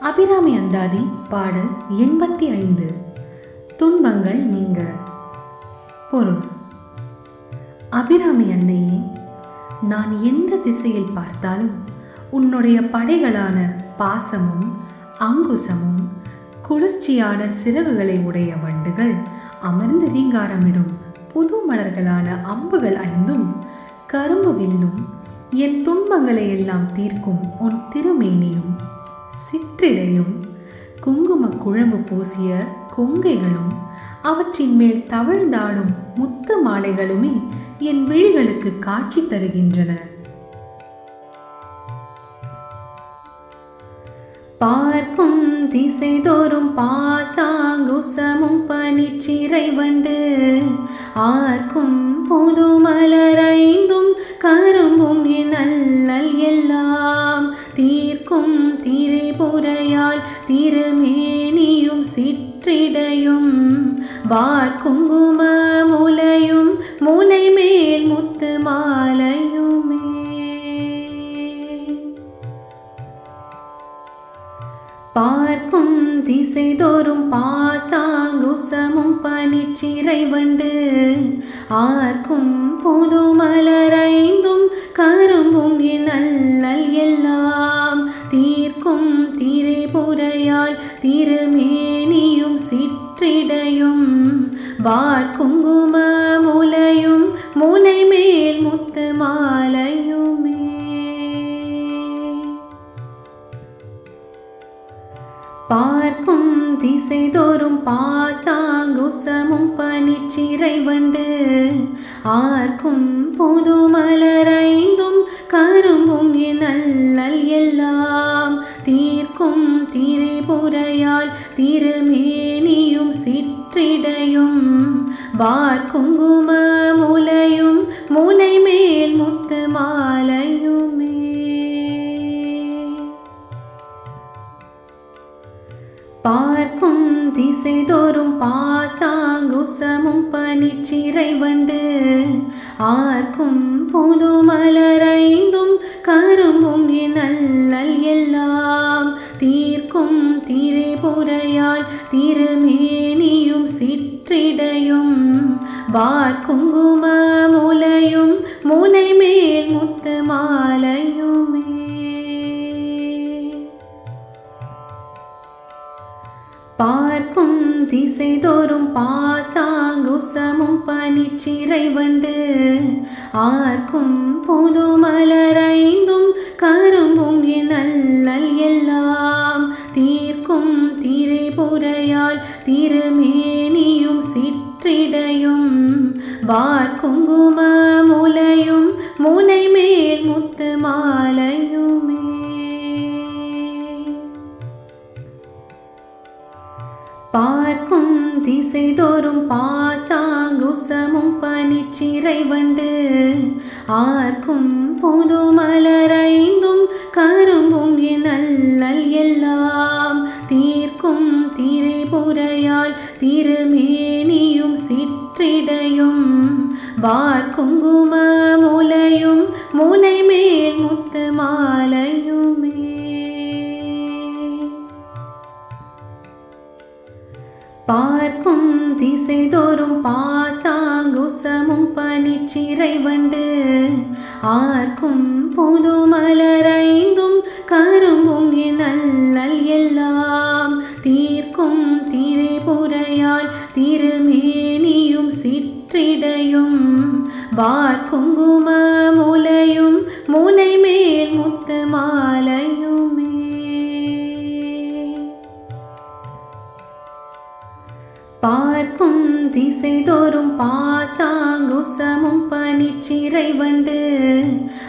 அபிராமி அந்தாதி பாடல் எண்பத்தி ஐந்து. துன்பங்கள் நீங்க. பொருள். அபிராமி அன்னையே நான் எந்த திசையில் பார்த்தாலும் உன்னுடைய படைகளான பாசமும் அங்குசமும் குளிர்ச்சியான சிறகுகளை உடைய வண்டுகள் அமர்ந்து ரீங்காரமிடும் புது மலர்களான அம்புகள் ஐந்தும் கரும்பு வில்லும் என் துன்பங்களை எல்லாம் தீர்க்கும் உன் திருமேனியும். சிற்றிடையும் குங்கும குழம்பு பூசிய கொங்கைகளும் அவற்றின் மேல் தவழ்ந்தாடும் முத்து மாலைகளுமே என் விழிகளுக்கு காட்சி தருகின்றன. பார்க்கும் திசைதோறும் பாசாங்குசமும் பனிச்சிறை வண்டு ஆர்க்கும் புது வண்டு. ஆர்க்கும் புது மலரைந்தும் கரும்பும் என் எல்லாம். பாசாங்குசமும் பனிச்சிறை வண்டு. ஆர்க்கும் புது மலரைந்தும் கரும்பும் நல்லல் எல்லாம். தீர்க்கும் திரிபுரையால் திருமேனியும் சிற்றிடையும். வார்க்குங்கும முலையும் முலை மேல் முத்து மாலையுமே. பார்க்கும் திசைதோறும் பாசாங்குசமும் பனிச்சிறை வண்டு ஆர்க்கும் புது மலரைந்தும் கரும்பும் நல்லல் எல்லாம். தீர்க்கும் திரைபுறையால் திருமேனியும் சிற்றிடையும். பார்க்கும் பார்க்கும் திசைதோறும் பாசாங்குசமும் பனிச்சிறை வண்டு ஆர்க்கும் புது மலரைந்தும் கரும்பும் நல்லல் எல்லாம். தீர்க்கும் திரைபுறையால் திருமேனியும் சிற்றிடையும். வார்க்குங்கும திசைதோறும் பாசாங்குசமும் பனிச்சிறை வண்டு ஆர்க்கும் புது மலரைந்தும் கரும்பும் நல்லல் எல்லாம். தீர்க்கும் திரிபுரையால் திருமேனியும் சிற்றிடையும். வார்க்குங்கும முலையும் முலை மேல் முத்துமா திசைதோறும் பாசாங்குசமும் பனிச்சிறை வண்டு ஆர்க்கும் புது மலரைந்தும் கரும்பும் நல்லல் எல்லாம். தீர்க்கும் திரிபுரையால் திருமேனியும் சிற்றிடையும். வார்க்குங்கும முலையும் முலை மேல் முத்து திசைதோறும் பாசாங்குசமும் பனிச்சிறை வண்டு.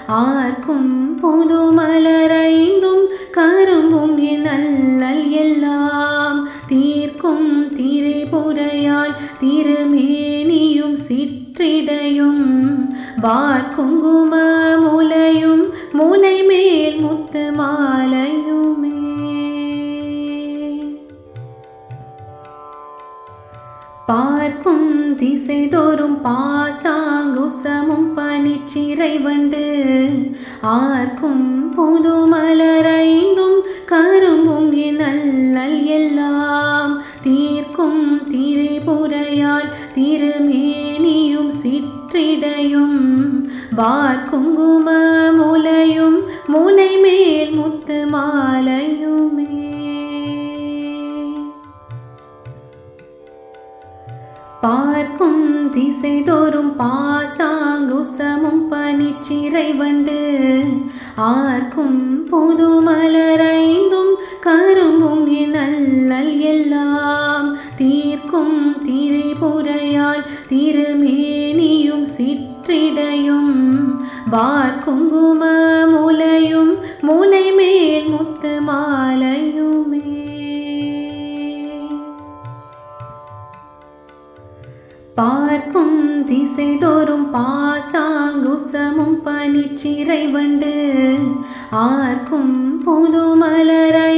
ஆர்க்கும் புது மலரைந்தும் கரும்பும் நல்லல் எல்லாம். தீர்க்கும் திரிபுரையால் திருமேனியும் சிற்றிடையும். வார்க்குங்கும பாசாங்குசமும் பனிச்சிறை வண்டு ஆர்க்கும் புது மலரைந்தும் கரும்பும் நல்லல் எல்லாம். தீர்க்கும் திரிபுரையால் திருமேனியும் சிற்றிடையும். வார்க்குங்கும முலையும் முனை திசைதோறும் பாசாங்குசமும் பனிச்சிறை வண்டு ஆர்க்கும் புதுமலரைந்தும் கரும்பும் நல்லல் எல்லாம். தீர்க்கும் திரிபுரையால் திருமேனியும் சிற்றிடையும். வார்குங்கும திசைதோறும் பாசாங்குசமும் பனிச்சிறை வண்டு. ஆர்க்கும் புதுமலரைந்தும்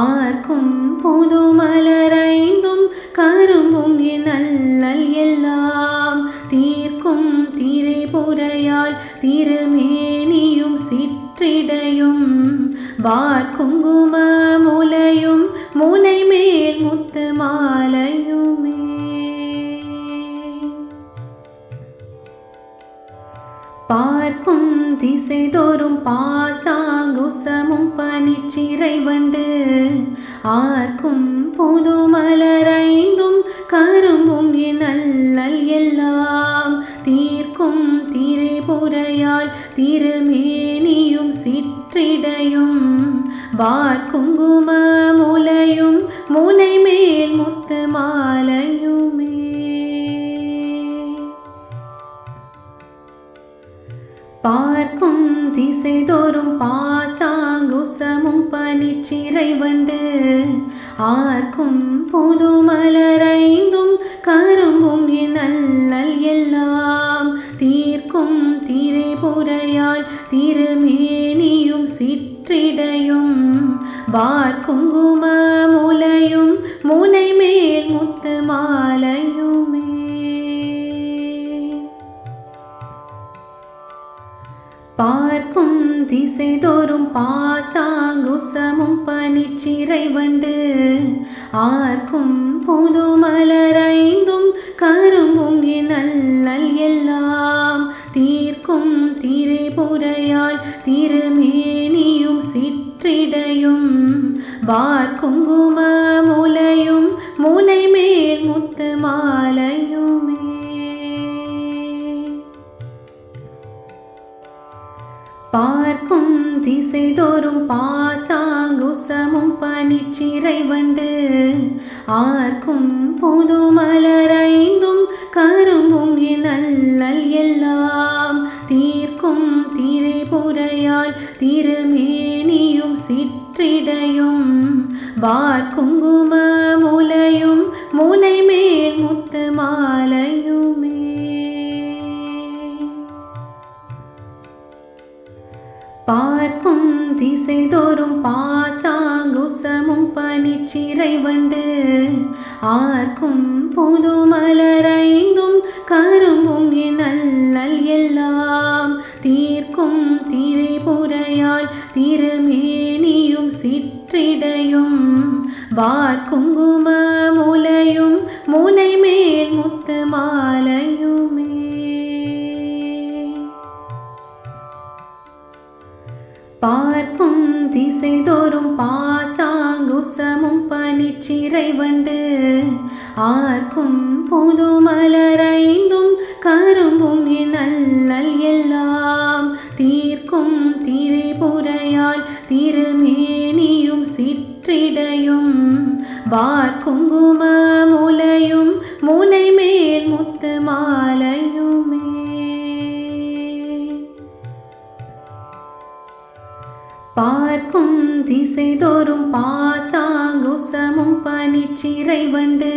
ஆர்க்கும் புது மலரைந்தும் கரும்பும் என் நல்லல் எல்லாம். பனிச்சிறை வண்டு ஆர்க்கும் புதுமலரைந்தும் கரும்பும் நல்லல் எல்லாம். தீர்க்கும் திரிபுரையால் திருமேனியும் சிற்றிடையும். வார்குங்கும முலையும் முலை மேல் முத்து மாலையுமே. பார்க்கும் திசைதோறும் பாசாங்குசமும் பனிச்சிறை வண்டு. ஆர்க்கும் புது மலரைந்தும் கரும்பும் நல்லல் எல்லாம். தீர்க்கும் திரிபுரையால் திருமேனியும் சிற்றிடையும். வார்குங்கும முலையும் முலை பார்க்கும் திசைதோறும் பாசாங்குசமும் பனிச்சிறை வண்டு ஆர்க்கும் புது மலரைந்தும் கரும்பும் நல்லல் எல்லாம். தீர்க்கும் திரைபுறையால் திருமேனியும் சிற்றிடையும். வார்குங்கும திசைதோறும் பாசாங்குசமும் பனிச்சிறை வண்டு. ஆர்க்கும் புது மலரைந்தும் திசைதோறும் பாசாங்குசமும் பனிச்சிறை வண்டு ஆர்க்கும் திசைதோறும் பாசாங்குசமும் பனிச்சிறை வண்டு ஆர்க்கும் புது மலரைந்தும் கரும்பும் நல்லல் எல்லாம். தீர்க்கும் திரிபுரையால் திருமேனியும் சிற்றிடையும். வார்குங்கும முலையும் முலை மேல் முத்து மாலை பார்க்கும் திசைதோறும் பாசாங்குசமும் பனிச்சிறை வண்டு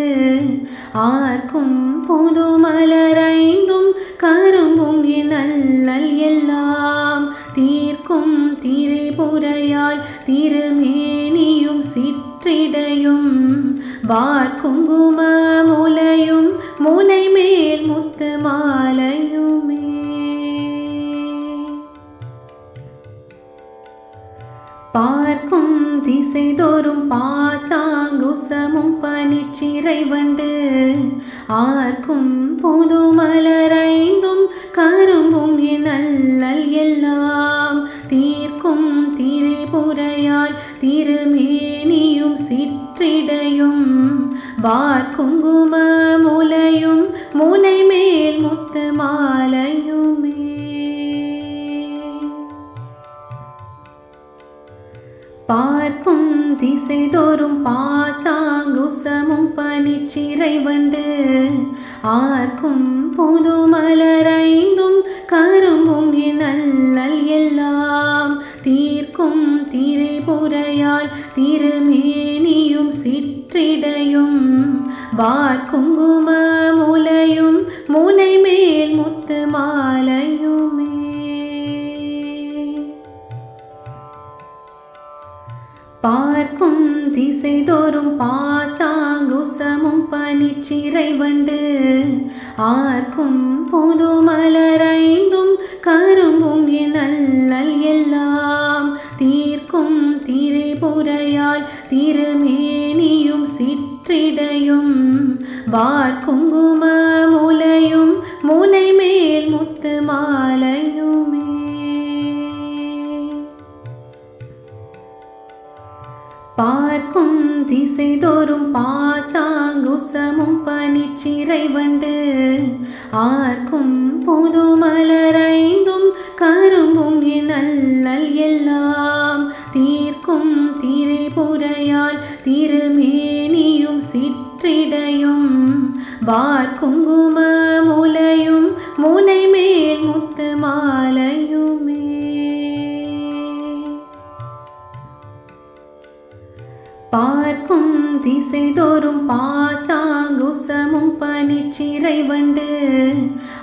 ஆர்க்கும் புது மலரைந்தும் கரும்பும் நல்லல் எல்லாம். தீர்க்கும் திரிபுரையால் திருமேனியும் சிற்றிடையும். வார்குங்கும முலையும் முலை மேல் முத்து மாலையுமே. பார்க்கும் திசைதோறும் பாசாங்குசமும் பனிச்சிறை வண்டு ஆர்க்கும் புது மலரைந்தும் கரும்பும் நல்லல் எல்லாம். தீர்க்கும் திரிபுரையால் திருமேனியும் சிற்றிடையும். வார்க்குங்கும முலையும் முலை பாசாங்குசமும் பனிச்சிறை வண்டு ஆர்க்கும் புது மலரைந்தும் கரும்பும் நல்லல் எல்லாம். தீர்க்கும் திரிபுரையால் திருமேனியும் சிற்றிடையும். வார்க்குங்கும புது மலரைந்தும் கரும்பும் என் எல்லாம். தீர்க்கும் திரிபுரையால் திருமேனியும் சிற்றிடையும். வார்க்குங்கும முலையும் முலை மேல் முத்து மாலையுமே. பார்க்கும் திசைதோறும் பாசாங்குசமும் பனிச்சி வண்டு. ஆர்க்கும் புது மலரைந்தும் கரும்பும் நல்லல் எல்லாம். தீர்க்கும் திரிபுரையால் திருமேனியும் சிற்றிடையும். வார்க்குங்கும முலையும் முலை மேல் முத்து மாலையுமே. பார்க்கும் திசைதோறும் பாசாங்குசமும் பனிச்சிறை வண்டு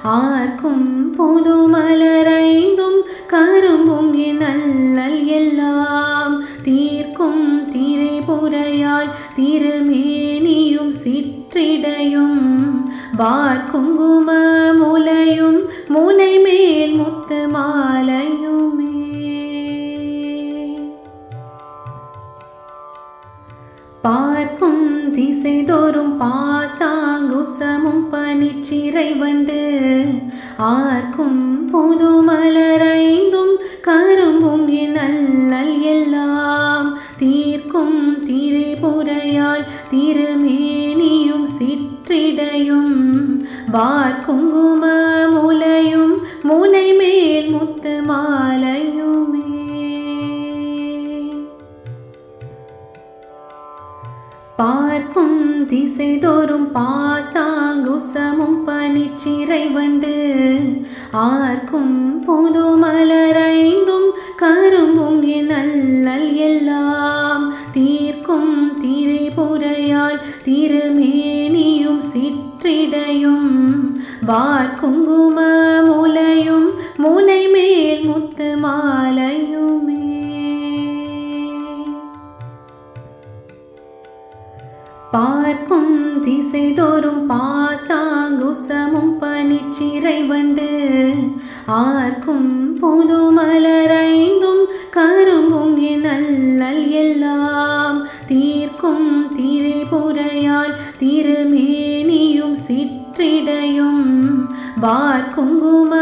ஆர்க்கும் புது மலரைந்தும் கரும்பும் நல்லல் எல்லாம். தீர்க்கும் திரைபுறையால் திருமேனியும் சிற்றிடையும். வார்க்குங்கும முலையும் முலை மேல் முத்து மாலை பார்க்கும் திசைதோறும் பாசாங்குசமும் பனிச்சிறை வண்டு ஆர்க்கும் புது மலரைந்தும் கரும்பும் நல்லல் எல்லாம். தீர்க்கும் திரிபுரையால் திருமேனியும் சிற்றிடையும். வார்க்குங்கும பார்க்கும் திசைதோறும் பாசாங்குசமும் பனிச்சிறை வண்டு ஆர்க்கும் புது மலரைந்தும் கரும்பும் நல்லல் எல்லாம். தீர்க்கும் திரைபுறையால் திருமேனியும் சிற்றிடையும். வார்க்குங்கும திசைதோறும் பாசாங்குசமும் பனிச்சிறை வண்டு ஆர்க்கும் புது மலரைந்தும் கரும்பும் நல்லல் எல்லாம். தீர்க்கும் திரிபுரையால் திருமேனியும் சிற்றிடையும். வார்க்குங்கும